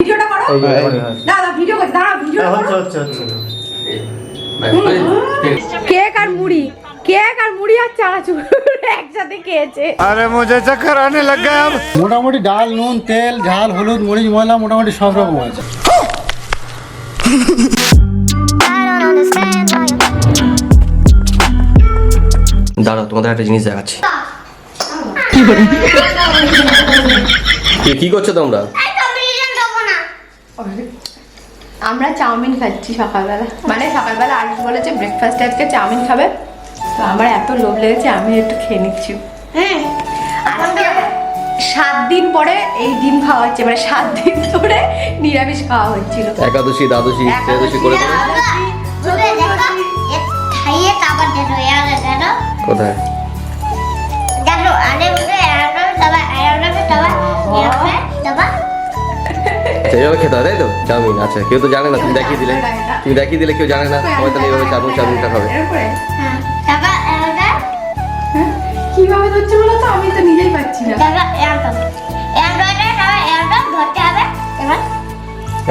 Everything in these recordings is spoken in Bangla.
ভিডিওটা করো? এই যে, এই যে। দাদা ভিডিও করছি দাঁড়া ভিডিও করো। হচ্ছে হচ্ছে হচ্ছে। কেক আর মুড়ি কেক আর মুড়ি আর চানাচুর একসাথে খেয়েছে। আরে মুঝে চক্কর আনে লগ গয়া মোটামুটি ডাল নুন তেল ঝাল হলুদ মরিচ ময়লা মোটামুটি সব রকম আছে। দাঁড়াও তোমাদের একটা জিনিস দেখাচ্ছি। কি কি করছ তোমরা? আমরা চাউমিন খাচ্ছি সকালবেলা। মানে সকালবেলা আর বলেছে ব্রেকফাস্টে আজকে চাউমিন খাবে। তো আমার এত লোভ লেগেছে আমি একটু খেয়ে নিচ্ছি। আজকে সাত দিন পরে এই ডিম খাওয়া হচ্ছে মানে সাত দিন ধরে নিরামিষ খাওয়া হচ্ছিল। একাদশী দ্বাদশী ত্রয়োদশী করে কোথায়? সেইভাবে খেতে হয় তাই তো? চাউমিন আচ্ছা কেউ তো জানে না তুমি দেখিয়ে দিলে। তুমি দেখিয়ে দিলে কেউ জানে না সবাই তাহলে এইভাবে চাউমিন চাউমিনটা খাবে। কীভাবে ধরছে বলো তো? আমি তো নিজেই পাচ্ছি না।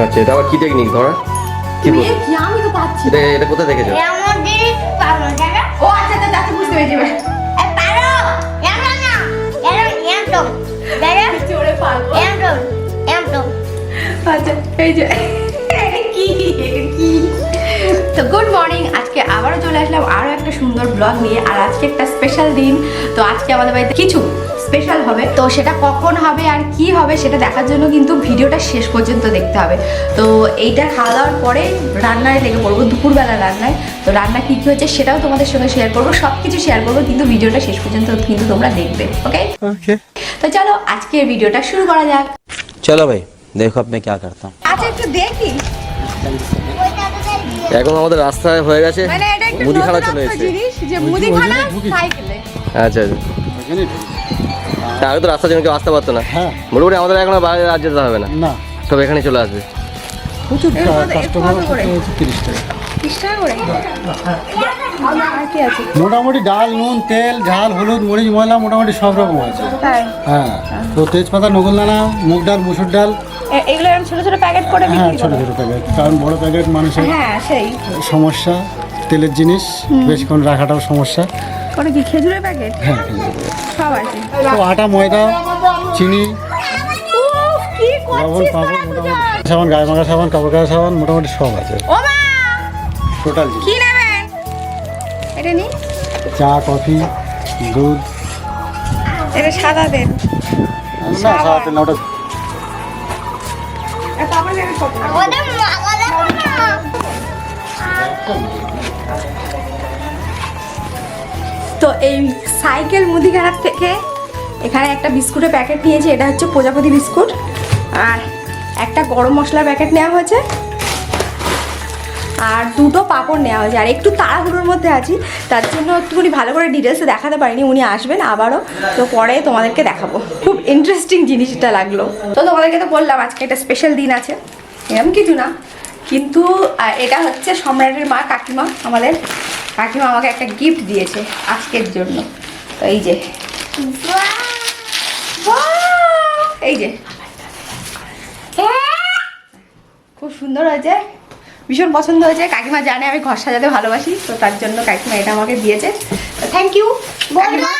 আচ্ছা এটা আবার কি টেকনিক ধরা? কি বল? আমি তো পাচ্ছি এটা এটা পাবো দেখো ও আচ্ছা আচ্ছা যাচ্ছে বুঝতে পেরেছি পারো? এর না। পারব। তো তো গুড মর্নিং আজকে আবারও চলে আসলাম আরও একটা সুন্দর ব্লগ নিয়ে আর আজকে একটা স্পেশাল দিন। তো আজকে আমাদের বাড়িতে কিছু স্পেশাল হবে। তো সেটা কখন হবে আর কি হবে সেটা দেখার জন্য কিন্তু ভিডিওটা শেষ পর্যন্ত দেখতে হবে। তো এইটা খাওয়া দাওয়ার পরে রান্নায় লেগে পড়ব দুপুরবেলা রান্নায়। তো রান্না কী কী হচ্ছে সেটাও তোমাদের সঙ্গে শেয়ার করব সব কিছু শেয়ার করব কিন্তু ভিডিওটা শেষ পর্যন্ত কিন্তু তোমরা দেখবে ওকে তো চলো আজকের ভিডিওটা শুরু করা যাক। চলো ভাই। देखो अब मैं क्या करता हूँ আচ্ছা একটু দেখি এখন আমাদের রাস্তায় হয়ে গেছে মানে এটা একটা মুদিখানা নতুনত্ব চলে এসেছে জিনিস যে ওই যে- মুদিখানা ওই জন্যই ঢুকেছি। সাইকেলে আচ্ছা আচ্ছা এখানে তা আগে তো রাস্তার জন্য কেউ আসতে পারতো না হ্যাঁ। মোটামুটি আমাদের এখন আর বাইরে রাজ্য যেতে হবে না না সব এখানে চলে আসবে প্রচুর এর মধ্যে- এর কাস্টমার কত করে? হচ্ছে তিরিশ টাকা বিশ টাকা করে আর কি আছে মোটামুটি ডাল নুন তেল ঝাল হলুদ মরিচ ময়লা মোটামুটি সব রকম আছে। হ্যাঁ তো তেজপাতা নকুলদানা মুগ ডাল মুসুর ডাল। এগুলো এরকম ছোট ছোট প্যাকেট করে হ্যাঁ ছোট ছোট প্যাকেট। কারণ বড় প্যাকেট মানুষের হ্যাঁ সেই। সমস্যা তেলের জিনিস বেশিক্ষণ রাখাটাও সমস্যা। করে কি খেজুরের প্যাকেট? হ্যাঁ সব আছে। তো আটা ময়দা চিনি উফ, কি লবণ পাবো মোটামুটি সাবান গায়ে মাখা সাবান কাপড় কাচা সাবান মোটামুটি সব আছে। টোটাল কি এটা নি চা কফি দুধ। এটা সাদা দেন। না সাদা তেল ওটা তো এই সাইকেল মুদিখানার থেকে এখানে একটা বিস্কুটের প্যাকেট নিয়েছি এটা হচ্ছে প্রজাপতি বিস্কুট। আর একটা গরম মশলার প্যাকেট নেওয়া হয়েছে। আর দুটো পাঁপড় নেওয়া হয়েছে। আর একটু তাড়াহুড়োর মধ্যে আছি তার জন্য একটুখানি ভালো করে ডিটেলসে দেখাতে পারিনি উনি আসবেন আবারও। তো পরে তোমাদেরকে দেখাবো। খুব ইন্টারেস্টিং জিনিসটা লাগল। তো তোমাদেরকে তো বললাম আজকে একটা স্পেশাল দিন আছে। এরকম কিছু না। কিন্তু এটা হচ্ছে সম্রাটের মা কাকিমা আমাদের। কাকিমা আমাকে একটা গিফট দিয়েছে আজকের জন্য। তো এই যে। এই যে। খুব সুন্দর হয়েছে। ভীষণ পছন্দ হয়েছে। কাকিমা জানে আমি ঘর সাজাতে ভালোবাসি, তো তার জন্য কাকিমা এটা আমাকে দিয়েছে। থ্যাংক ইউ কাকিমা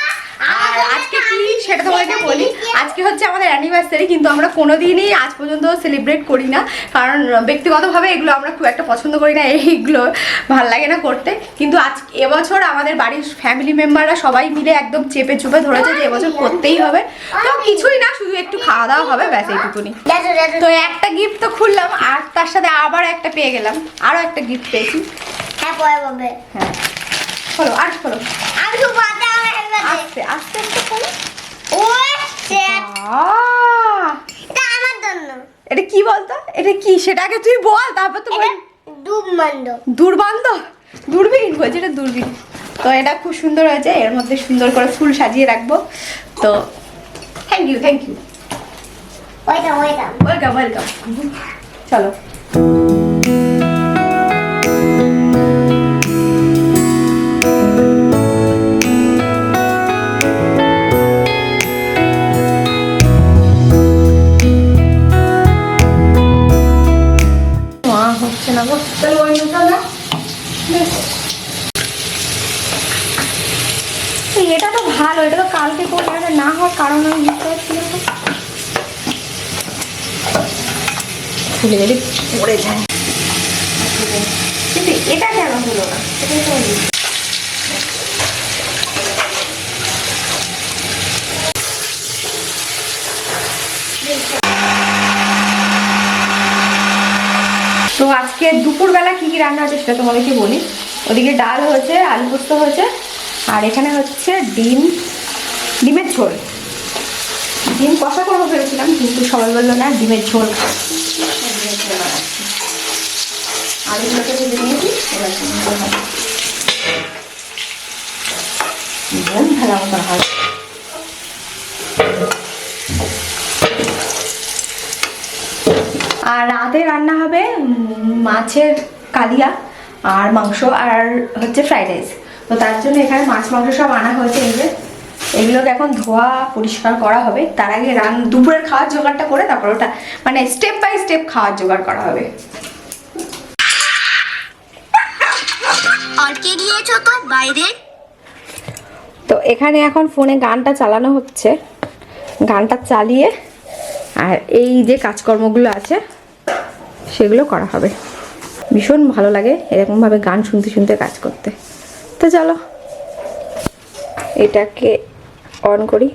আর আজকে কি সেটা তোমাদেরকে বলি? আজকে হচ্ছে আমাদের অ্যানিভার্সারি কিন্তু আমরা কোনোদিনই আজ পর্যন্ত সেলিব্রেট করি না। কারণ ব্যক্তিগতভাবে এগুলো আমরা খুব একটা পছন্দ করি না এইগুলো ভালো লাগে না করতে। কিন্তু আজ এবছর আমাদের বাড়ির ফ্যামিলি মেম্বাররা সবাই মিলে একদম চেপে চুপে ধরেছে যে এবছর করতেই হবে। তো কিছুই না শুধু একটু খাওয়া দাওয়া হবে ব্যাস এইটুকুনি। তো একটা গিফট তো খুললাম আর তার সাথে আবার একটা পেয়ে গেলাম। আরও একটা গিফট পেয়েছি। হ্যাঁ হ্যাঁ। খোলো আর খোলো। আমি তো পাতা আমার হেলমেটে আস্তে আস্তে আস্তে খোলো। সেট আহ! এটা আমার জন্য। এটা কি বলতো? এটা কি? সেটাকে তুই বল তারপর তো বল। মন্দ দূরবান্ধ দূরবীন? বলছে এটা দূরবীন। তো এটা খুব সুন্দর হয়েছে এর মধ্যে সুন্দর করে ফুল সাজিয়ে রাখব। তো থ্যাংক ইউ থ্যাংক ইউ ওইটা ওইটা ওয়েলকাম ওয়েলকাম চলো। হচ্ছে না তাহলে ওই না এটা তো ভালো, এটা তো কালকে করলে না হয় কারণ আমি বুঝতে পারছি। খুলে যদি পড়ে যায়। কিন্তু এটা কেন হলো না এটাই তো হলো। তো আজকে দুপুরবেলা কি কি রান্না হচ্ছে সেটা তোমাদেরকে বলি। ওদিকে ডাল হয়েছে, আলু পোস্ত হয়েছে, আর এখানে হচ্ছে ডিম, ডিমের ঝোল। ডিম কষা করব ভেবেছিলাম, কিন্তু সবাই বলল, না, ডিমের ঝোল। আলুগুলোকে ভেজে নিয়েছি ভাজা মতো হয়। আর রাতে রান্না হবে মাছের কালিয়া আর মাংস আর হচ্ছে ফ্রাইড রাইস তো তার জন্য এখানে মাছ মাংস সব আনা হয়েছে এই যে। এগুলোকে এখন ধোয়া পরিষ্কার করা হবে। তার আগে রান দুপুরের খাওয়ার জোগাড়টা করে তারপর ওটা মানে স্টেপ বাই স্টেপ খাওয়ার জোগাড় করা হবে। আর তো বাইরে? তো এখানে এখন ফোনে গানটা চালানো হচ্ছে। গানটা চালিয়ে আর এই যে কাজকর্মগুলো আছে সেগুলো করা হবে। ভীষণ ভালো লাগে এরকমভাবে গান শুনতে শুনতে কাজ করতে। তো চলো, এটাকে অন করি।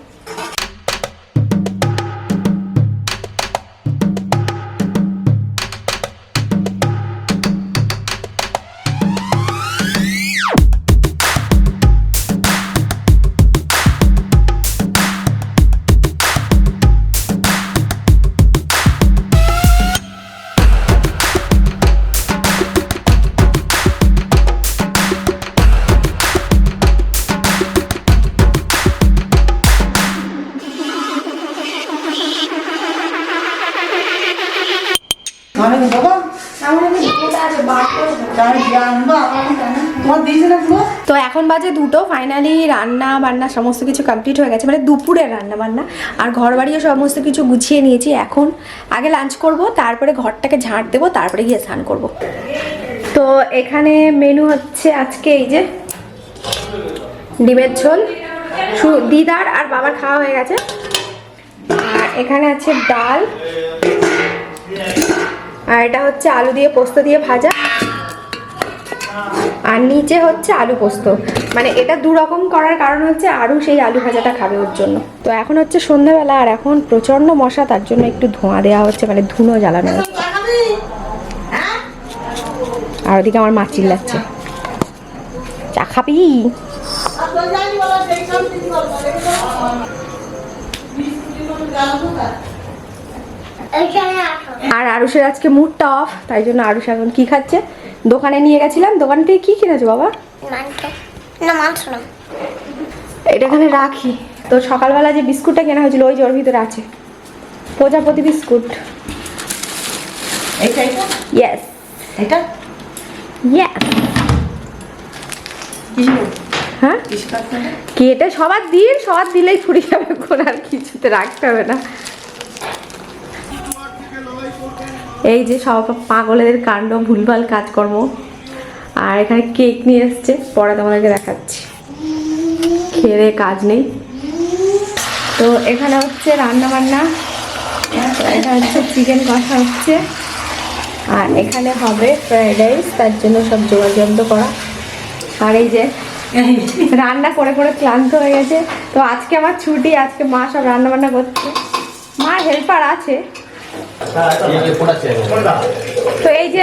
পুরো তো এখন বাজে দুটো ফাইনালি রান্না বান্না সমস্ত কিছু কমপ্লিট হয়ে গেছে মানে দুপুরের রান্না বান্না আর ঘর বাড়িও সমস্ত কিছু গুছিয়ে নিয়েছি এখন। আগে লাঞ্চ করব তারপরে ঘরটাকে ঝাঁট দেবো তারপরে গিয়ে স্নান করব। তো এখানে মেনু হচ্ছে আজকে এই যে ডিমের ঝোল দিদার আর বাবার খাওয়া হয়ে গেছে। আর এখানে আছে ডাল আর এটা হচ্ছে আলু দিয়ে পোস্ত দিয়ে ভাজা। আর নিচে হচ্ছে আলু পোস্ত। মানে এটা দু রকম করার কারণ হচ্ছে আরও সেই আলু ভাজাটা খাবে ওর জন্য। তো এখন হচ্ছে সন্ধ্যাবেলা আর এখন প্রচণ্ড মশা, তার জন্য একটু ধোঁয়া দেওয়া হচ্ছে মানে ধুনো জ্বালানো হচ্ছে। আর ওদিকে আমার মা চিল্লাচ্ছে। চা খাবি? আসো আর আরুষের আজকে মুডটা অফ তাই জন্য আরুষ এখন কি খাচ্ছে? দোকানে নিয়ে গেছিলাম দোকান থেকে কি কিনেছো বাবা? এটা এখানে রাখি। তো সকালবেলা যে বিস্কুটটা কেনা হয়েছিল ওই ওর ভিতরে আছে। প্রজাপতি বিস্কুট। ইয়েস এটা ইয়েস হ্যাঁ? কিছু করতে সবার দিন? সবার দিলেই ফুরিয়ে যাবে কোন আর কিছুতে রাখতে হবে না। এই যে সব পাগলেদের কাণ্ড, ভুলভাল কাজকর্ম। আর এখানে কেক নিয়ে এসছে, পরে তোমাদেরকে দেখাচ্ছি। খেয়ে কাজ নেই। তো এখানে হচ্ছে রান্না বান্না এখানে হচ্ছে চিকেন কষা হচ্ছে। আর এখানে হবে ফ্রাইড রাইস তার জন্য সব যোগাযোগ করা। আর এই যে রান্না করে করে ক্লান্ত হয়ে গেছে। তো আজকে আমার ছুটি, আজকে মা সব রান্না বান্না করছে। মা হেল্পার আছে। তো এই যে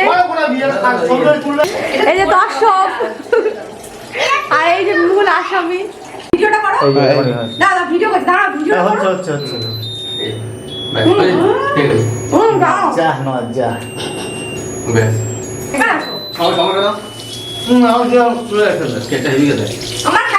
এই যে দর্শক আর এই যে মূল আসামি ভিডিওটা করো দাদা ভিডিও করছে দাঁড়া ভিডিওটা করো হচ্ছে হচ্ছে হুম যা না যা এখানে আসো যা আমার কাট কাটা খাও খাও খাও না দাদা আর তো এখন এই এই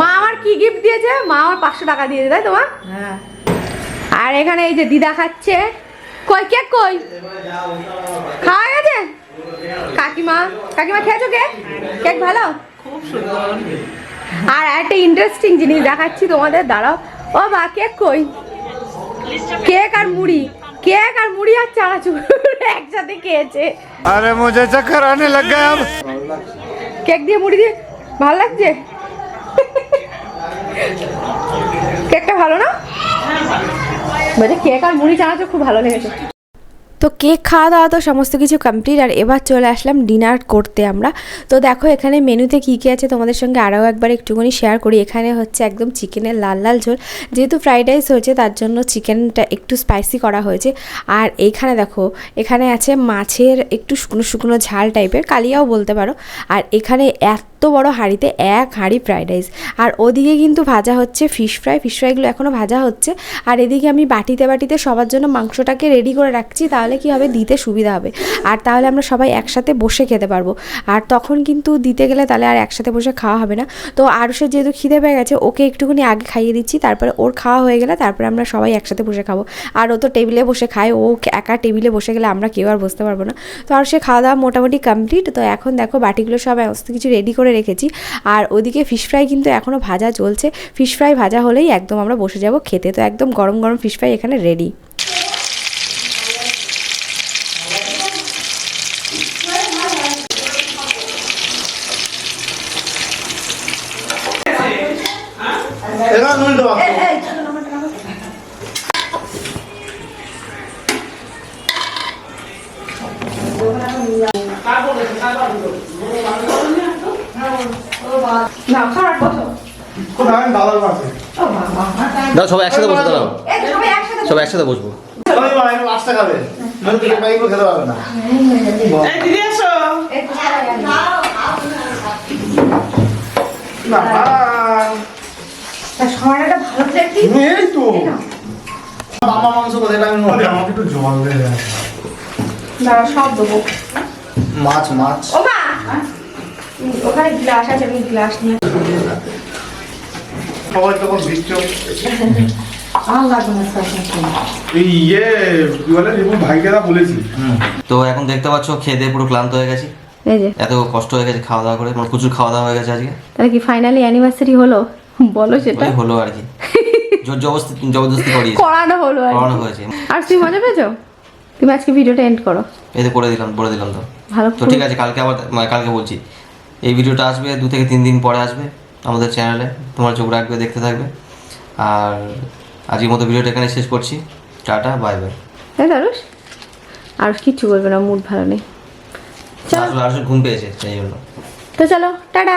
মা আমার কি গিফট দিয়েছে? মা আমার পাঁচশো টাকা দিয়েছে তাই তোমার? আর এখানে এই যে দিদা খাচ্ছে। কই কে কই? খাওয়া গেছে? কাকিমা কাকিমা খেয়েছো কেক? কেক ভালো? আর একটা ইন্টারেস্টিং জিনিস দেখাচ্ছি তোমাদের দাঁড়াও। ও বা কেক কই? কেক আর মুড়ি। কেক আর মুড়ি আর চানাচুর একসাথে খেয়েছে। আরে মজা চক্কর আনে লাগ গয়া। কেক দিয়ে মুড়ি দিয়ে ভালো লাগছে? কেকটা ভালো না? বলছে, কেক আর মুড়ি চানাচুর খুব ভালো লেগেছে। তো কেক খাওয়া দাওয়া তো সমস্ত কিছু কমপ্লিট আর এবার চলে আসলাম ডিনার করতে আমরা। তো দেখো, এখানে মেনুতে কী কী আছে তোমাদের সঙ্গে আরও একবার একটুখানি শেয়ার করি। এখানে হচ্ছে একদম চিকেনের লাল লাল ঝোল। যেহেতু ফ্রাইড রাইস হয়েছে, তার জন্য চিকেনটা একটু স্পাইসি করা হয়েছে। আর এইখানে দেখো, এখানে আছে মাছের একটু শুকনো শুকনো ঝাল টাইপের কালিয়াও বলতে পারো। আর এখানে এত বড় হাঁড়িতে এক হাঁড়ি ফ্রাইড রাইস আর ওদিকে কিন্তু ভাজা হচ্ছে ফিশ ফ্রাই ফিশ ফ্রাইগুলো এখনও ভাজা হচ্ছে। আর এদিকে আমি বাটিতে বাটিতে সবার জন্য মাংসটাকে রেডি করে রাখছি, তাহলে কি হবে? দিতে সুবিধা হবে। আর তাহলে আমরা সবাই একসাথে বসে খেতে পারব। আর তখন কিন্তু দিতে গেলে তাহলে আর একসাথে বসে খাওয়া হবে না। তো আরুষের যেহেতু খিদে পেয়ে গেছে, ওকে একটুখানি আগে খাইয়ে দিচ্ছি, তারপরে ওর খাওয়া হয়ে গেলে তারপরে আমরা সবাই একসাথে বসে খাব। আর ও তো টেবিলে বসে খায়, ও একা টেবিলে বসে গেলে আমরা কেউ আর বসতে পারব না। তো আর সে খাওয়া দাওয়া মোটামুটি কমপ্লিট তো এখন দেখো বাটিগুলো সব সমস্ত কিছু রেডি করে রেখেছি। আর ওদিকে ফিশ ফ্রাই কিন্তু এখনও ভাজা চলছে। ফিশ ফ্রাই ভাজা হলেই একদম আমরা বসে যাব খেতে। তো একদম গরম গরম ফিশ ফ্রাই এখানে রেডি না খারাপ বসো। দাদার পাশে দাও সবাই একসাথে বসে দাঁড়াও। সবাই একসাথে বসবো। লাস্টে খাবে। নয়তো তুমি পাইগুলো খেতে পারবে না। এই দিদি এসো। এই তো সবাই একসাথে। বাবা সময়টা ভালো প্লেট এই তো। বাবা মাংস কোথায়? আমি আমাকে একটু জল দে। দাঁড়া সব দেবো। মাছ মাছ। ও মা ওখানে গ্লাস আছে আমি গ্লাস নিয়ে সবাই তখন দিচ্ছ? ইয়ে তো এখন দেখতে পাচ্ছ খেয়ে দিয়ে পুরো ক্লান্ত হয়ে গেছি। এত কষ্ট হয়ে গেছে খাওয়া দাওয়া করে মানে প্রচুর খাওয়া দাওয়া হয়ে গেছে আজকে। তাহলে কি ফাইনালি অ্যানিভার্সারি হলো? বলো সেটা। হলো আর কি। জোর জবরদস্তি জবরদস্তি করিয়েছে। করানো হলো আর করানো হয়েছে। আর তুমি মজা পেয়েছ? তুমি আজকে ভিডিওটা এন্ড করো। এই তো করে দিলাম বলে দিলাম তো। ভালো তো ঠিক আছে কালকে আবার কালকে বলছি। এই ভিডিওটা আসবে দু থেকে তিন দিন পরে আসবে আমাদের চ্যানেলে। তোমার চোখ রাখবে দেখতে থাকবে। আর আজকের মতো ভিডিওটা এখানে শেষ করছি। Tata bye bye. হ্যাঁ আরুষ আর কিচ্ছু বলবে না মুড ভালো নেই। চলো আসলে ঘুম পেয়েছে সেই জন্য। তো চলো টাটা।